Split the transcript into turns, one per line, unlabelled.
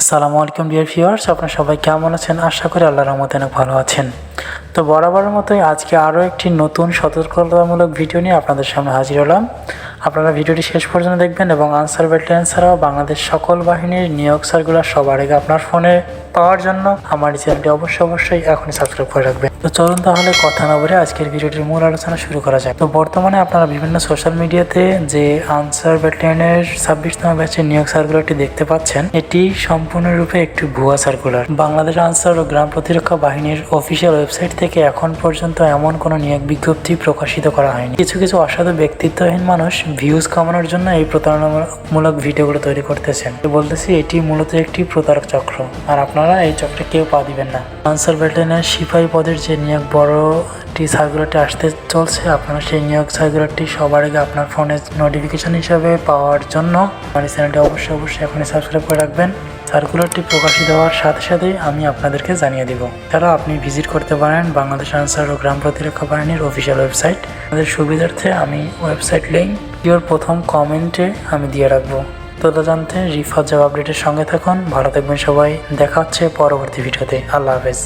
আসসালামু আলাইকুম, dear viewers. আপনারা সবাই কেমন আছেন? আশা করি আল্লাহর রহমতে অনেক ভালো আছেন। তো বরাবরের মতোই আজকে আরও একটি নতুন সতর্কতামূলক ভিডিও নিয়ে আপনাদের সামনে হাজির হলাম। আপনারা ভিডিওটি শেষ পর্যন্ত দেখবেন এবং আনসার ব্যাটালিয়ান ছাড়াও বাংলাদেশ সকল বাহিনীর নিয়োগ সার্কুলার সবার আগে আপনার ফোনে পাওয়ার জন্য আমার চ্যানেলটি অবশ্যই অবশ্যই এখনই সাবস্ক্রাইব করে রাখবেন। তো চলুন তাহলে কথা না বলে আজকের ভিডিওটির মূল আলোচনা শুরু করা যায় তো বর্তমানে আপনারা বিভিন্ন সোশ্যাল মিডিয়াতে যে আনসার ব্যাটালিয়নের ছাব্বিশতম ব্যাচের নিয়োগ সার্কুলারটি দেখতে পাচ্ছেন, এটি সম্পূর্ণরূপে একটি ভুয়া সার্কুলার বাংলাদেশ আনসার ও গ্রাম প্রতিরক্ষা বাহিনীর অফিসিয়াল ওয়েবসাইট থেকে এখন পর্যন্ত এমন কোনো নিয়োগ বিজ্ঞপ্তি প্রকাশিত করা হয়নি। কিছু কিছু অসাধু ব্যক্তিত্বহীন মানুষ ভিউজ কমানোর জন্য এই প্রতারণামূলক ভিডিওগুলো তৈরি করতেছেন। বলতেছি, এটি মূলত একটি প্রতারক চক্র। আর আপনারা এই চক্রে কেউ পা দিবেন না। আনসার ব্যাটালিয়নের সিপাহী পদের যে নিয়োগ বড়টি সার্কুলারটি আসতে চলছে, আপনারা সেই নিয়োগ সার্কুলারটি সবার আগে আপনার ফোনে নোটিফিকেশন হিসাবে পাওয়ার জন্য আমার চ্যানেলটি অবশ্যই অবশ্যই এখনই সাবস্ক্রাইব করে রাখবেন। সার্কুলারটি প্রকাশিত হওয়ার সাথে সাথেই আমি আপনাদেরকে জানিয়ে দেব। এছাড়াও আপনি ভিজিট করতে পারেন বাংলাদেশ আনসার ও গ্রাম প্রতিরক্ষা বাহিনীর অফিসিয়াল ওয়েবসাইট আমাদের সুবিধার্থে আমি ওয়েবসাইট লিঙ্ক প্রথম কমেন্টে আমি দিয়ে রাখব। তথ্য জানতে রিফাজ জব আপডেটের সঙ্গে থাকুন। ভালো থাকবেন সবাই। দেখা হচ্ছে পরবর্তী ভিডিওতে। আল্লাহ হাফেজ।